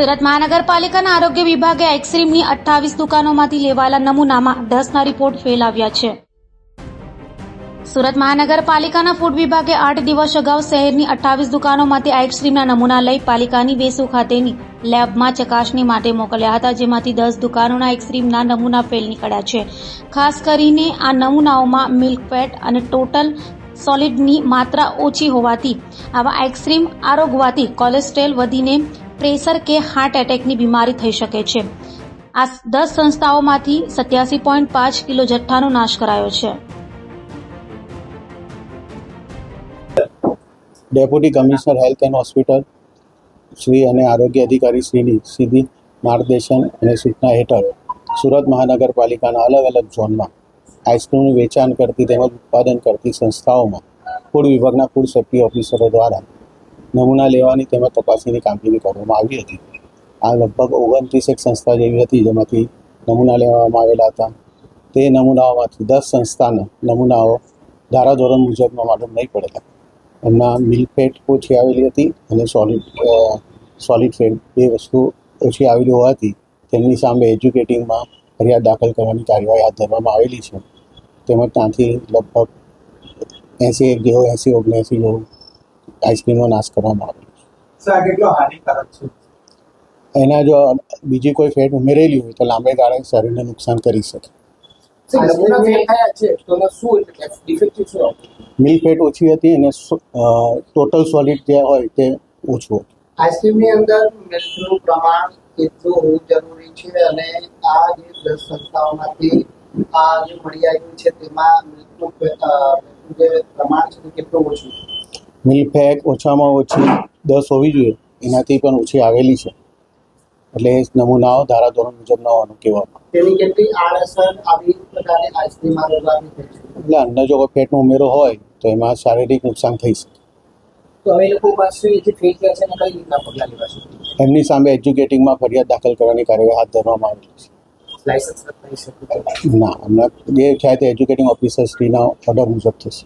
સુરત મહાનગરપાલિકાના આરોગ્ય વિભાગે આઈસ્ક્રીમની અઠ્ઠાવીસ દુકાનોમાંથી લેવાયેલા નમૂનામાં દસના રિપોર્ટ ફેલ આવ્યા છે. સુરત મહાનગરપાલિકાના ફૂડ વિભાગે આઠ દિવસ અગાઉ શહેરની અઠ્ઠાવીસ દુકાનોમાંથી આઈસ્ક્રીમના નમૂના લઈ પાલિકાની વેસુ ખાતેની લેબમાં ચકાસણી માટે મોકલ્યા હતા, જેમાંથી દસ દુકાનોના આઈસ્ક્રીમના નમૂના ફેલ નીકળ્યા છે. ખાસ કરીને આ નમૂનાઓમાં મિલ્ક ફેટ અને ટોટલ સોલિડની માત્રા ઓછી હોવાથી આવા આઈસ્ક્રીમ આરોગવાથી કોલેસ્ટ્રોલ વધીને પ્રેશર કે હાર્ટ એટેકની બીમારી થઈ શકે છે. આ દસ સંસ્થાઓમાંથી સત્યાસી પોઈન્ટ પાંચ કિલો જથ્થાનો નાશ કરાયો છે. Deputy commissioner health and hospital Shri અને આરોગ્ય અધિકારી શ્રીની સીધી માર્ગદર્શન અને સૂચના હેઠળ સુરત મહાનગરપાલિકાના અલગ અલગ ઝોનમાં આઈસ્ક્રીમનું વેચાણ કરતી તેમજ ઉત્પાદન કરતી સંસ્થાઓમાં ફૂડ વિભાગના ફૂડ સેફ્ટી ઓફિસરો દ્વારા નમૂના લેવાની તેમજ તપાસણીની કામગીરી કરવામાં આવી હતી. આ લગભગ ઓગણત્રીસ એક સંસ્થા જેવી હતી જેમાંથી નમૂના લેવામાં આવેલા હતા. તે નમૂનાઓમાંથી દસ સંસ્થાના નમૂનાઓ ધારાધોરણ મુજબમાં માલુમ નહીં પડેલા. એમના મિલ્કફેટ ઓછી આવેલી હતી અને સોલિડ સોલિડ ફેટ બે વસ્તુ ઓછી આવેલી હોવાથી તેમની સામે એજ્યુકેટિંગમાં ફરિયાદ દાખલ કરવાની કાર્યવાહી હાથ ધરવામાં આવેલી છે. તેમજ ત્યાંથી લગભગ એંસી એક જેવો એંસી, ઓગણએંસી જેવું આઈસ્ક્રીમનો નાશ કરવામાં આવેલો સર આ કેટલો હાનિકારક છે? એના જો બીજી કોઈ ફેટ ઉમેરેલી હોય તો લાંબે ગાળે શરીરને નુકસાન કરી શકે? મિલ્ક ફેટ ઓછી હતી અને ટોટલ સોલિડ જે હોય તે ઓછું હતું. આઈસ્ક્રીમની અંદર મિલ્કનું પ્રમાણ કેટલું હોવું જરૂરી છે અને આ જે દસ સંસ્થાઓમાંથી આ જે મળી આવ્યું છે તેમાં મિલ્કનું મિલ્કનું જે પ્રમાણ છે તે કેટલું ઓછું છે? મિલ્ક ફેટ ઓછામાં ઓછી દસ હોવી જોઈએ. એનાથી પણ ઓછી આવેલી છે. એટલે નમૂનાઓ ધારાધોરણ મુજબ ન હોવાનું કહેવામાં એટલે જો કોઈ ફેટનો ઉમેરો હોય તો એમાં શારીરિક નુકસાન થઈ શકે. એમની સામે એજ્યુકેટિંગમાં ફરિયાદ દાખલ કરવાની કાર્યવાહી હાથ ધરવામાં આવેલી છે. ના હમણાં જે થાય તે એજ્યુકેટિંગ ઓફિસર શ્રીના ઓર્ડર મુજબ થશે.